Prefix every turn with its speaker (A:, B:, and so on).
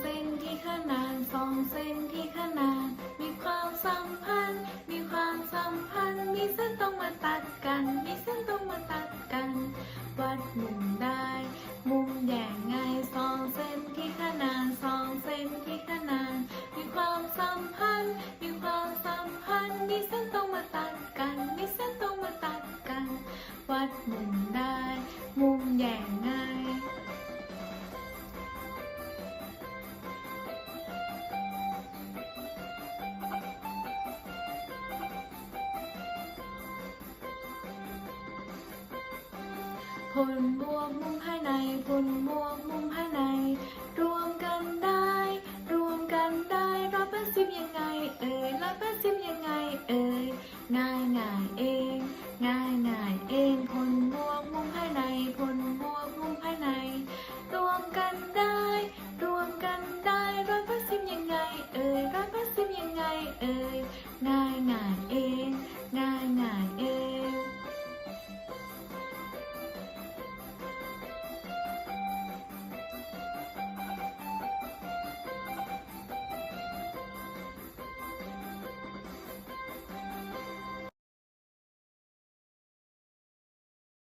A: เส้นที่ขนานสองเส้นที่ขนาน มีความสัมพันธ์ มีความสัมพันธ์ มีเส้นต้องมาตัดกัน มีเส้นต้องมาตัดกัน วัดมุมได้ มุมแย่งไงสองเส้นที่ขนานสองเส้นที่ขนาน มีความสัมพันธ์ มีความสัมพันธ์ มีเส้นต้องมาตัดกัน มีเส้นต้องมาตัดกัน วัดมุมได้ มุมแย่งไง ผลบวกมุมภายในผลบวกมุมภายใน รวมกันได้ รวมกันได้ร้อยแปดสิบยังไง เอ่ยร้อยแปดสิบยังไง เอ่ยง่ายง่ายเอง ง่ายง่ายเองผลบวกมุมภายในผลบวกมุมภายใน รวมกันได้ รวมกันได้ร้อยแปดสิบยังไง เอ่ยร้อยแปดสิบยังไง เอ่ย